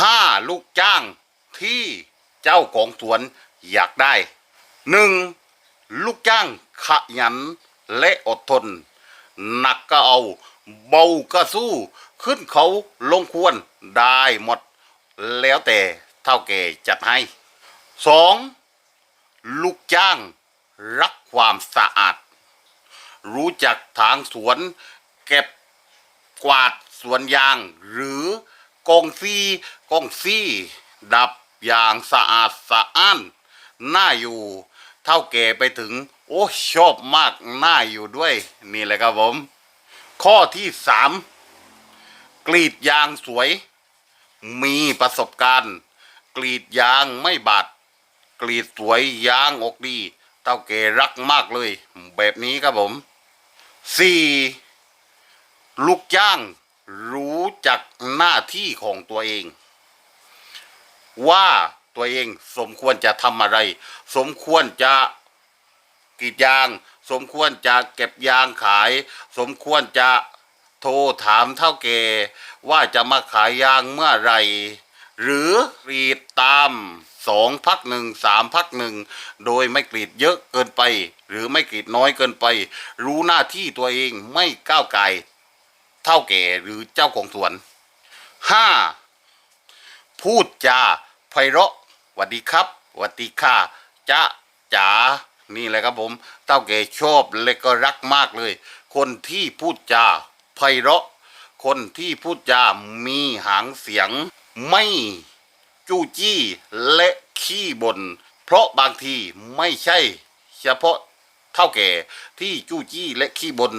ห้าลูกจ้างที่เจ้าของสวนอยากได้หนึ่งลูกจ้างขยันและอดทน หนักก็เอา เบาก็สู้ ขึ้นเขาลงควรได้หมด แล้วแต่เท่าแก่จัดให้สองลูกจ้างรักความสะอาด รู้จักทางสวน เก็บกวาดสวนยางหรือ กองซีกองซีดับอย่างสะอาดสะอ้านน่าอยู่เท่าแก่ไปถึง โอ้ชอบมากน่าอยู่ด้วย นี่แหละครับผม ข้อที่สามกรีดยางสวย มีประสบการณ์ กรีดยางไม่บาดกรีดสวยยางออกดีเต้าเกรักมากเลย แบบนี้ครับผมสี่ลูกจ้าง รู้จักหน้าที่ของตัวเอง ว่าตัวเองสมควรจะทำอะไร สมควรจะกรีดยาง สมควรจะเก็บยางขาย สมควรจะโทรถามเท่าแกว่าจะมาขายยางเมื่อไรหรือกรีดตามสองพักหนึ่งสามพักหนึ่งโดยไม่กรีดเยอะเกินไป หรือไม่กรีดน้อยเกินไป รู้หน้าที่ตัวเองไม่ก้าวไก่ เท่าแก่หรือเจ้าของสวนห้าพูดจาไพเราะหวัดดีครับหวัดดีค่ะจ๊ะจ๋านี่แหละครับผมเต้าเก๋ชอบและก็รักมากเลย คนที่พูดจาไพเราะ คนที่พูดจามีหางเสียง ไม่จู้จี้และขี้บน่นเพราะบางทีไม่ใช่ เฉพาะเท่าแก่ที่จู้จี้และขี้บน่น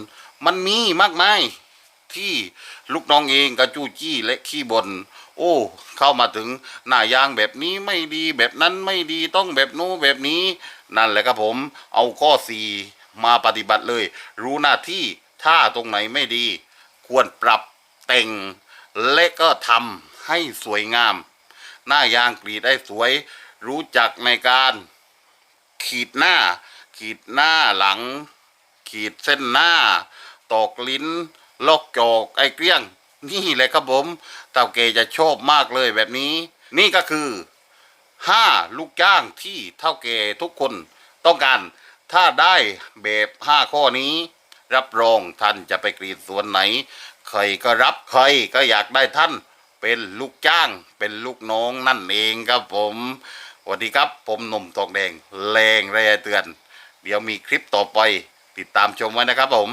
มันมีมากมาย ที่ลูกน้องเองก็จู้จี้และขี้บน่นโอ้ เข้ามาถึงหน้ายางแบบนี้ไม่ดีแบบนั้นไม่ดีต้องแบบโน้แบบนี้ นั่นแหละครับผมเอาข้อสี่มาปฏิบัติเลย รู้หน้าที่ถ้าตรงไหนไม่ดี ควรปรับแต่งและก็ทำให้สวยงาม หน้ายางกรีดได้สวย รู้จักในการขีดหน้า ขีดหน้าหลัง ขีดเส้นหน้า ตอกลิ้น ลอกจอกไอ้เกลี้ยง นี่แหละครับผมเต่าเกจะชอบมากเลยแบบนี้ นี่ก็คือห้าลูกจ้างที่เท่าเกทุกคนต้องการถ้าได้แบบห้าข้อนี้ รับรองท่านจะไปกรีดสวนไหน ใครก็รับใครก็อยากได้ท่าน เป็นลูกจ้าง เป็นลูกน้องนั่นเองครับผมสวัสดีครับ ผมหนุ่มทองแดงแรงแรเตือน เดี๋ยวมีคลิปต่อไปติดตามชมไว้นะครับผม